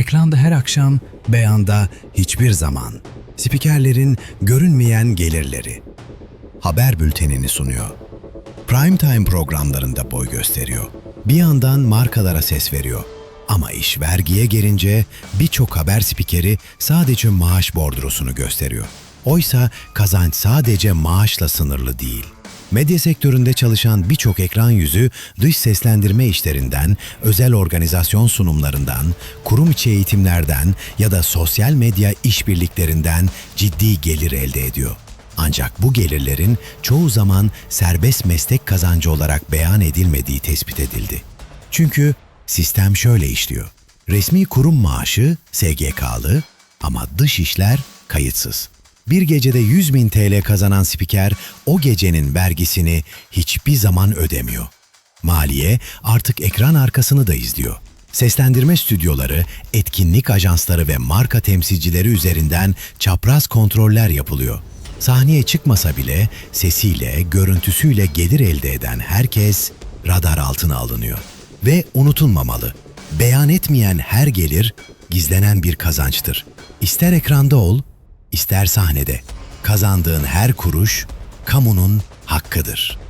Ekranda her akşam, beyanda hiçbir zaman. Spikerlerin görünmeyen gelirleri. Haber bültenini sunuyor. Primetime programlarında boy gösteriyor. Bir yandan markalara ses veriyor. Ama iş vergiye gelince birçok haber spikeri sadece maaş bordrosunu gösteriyor. Oysa kazanç sadece maaşla sınırlı değil. Medya sektöründe çalışan birçok ekran yüzü dış seslendirme işlerinden, özel organizasyon sunumlarından, kurum içi eğitimlerden ya da sosyal medya işbirliklerinden ciddi gelir elde ediyor. Ancak bu gelirlerin çoğu zaman serbest meslek kazancı olarak beyan edilmediği tespit edildi. Çünkü sistem şöyle işliyor. Resmi kurum maaşı SGK'lı ama dış işler kayıtsız. Bir gecede 100 bin TL kazanan spiker o gecenin vergisini hiçbir zaman ödemiyor. Maliye artık ekran arkasını da izliyor. Seslendirme stüdyoları, etkinlik ajansları ve marka temsilcileri üzerinden çapraz kontroller yapılıyor. Sahneye çıkmasa bile sesiyle, görüntüsüyle gelir elde eden herkes radar altına alınıyor. Ve unutulmamalı, beyan etmeyen her gelir gizlenen bir kazançtır. İster ekranda ol, ister sahnede. Kazandığın her kuruş kamunun hakkıdır.''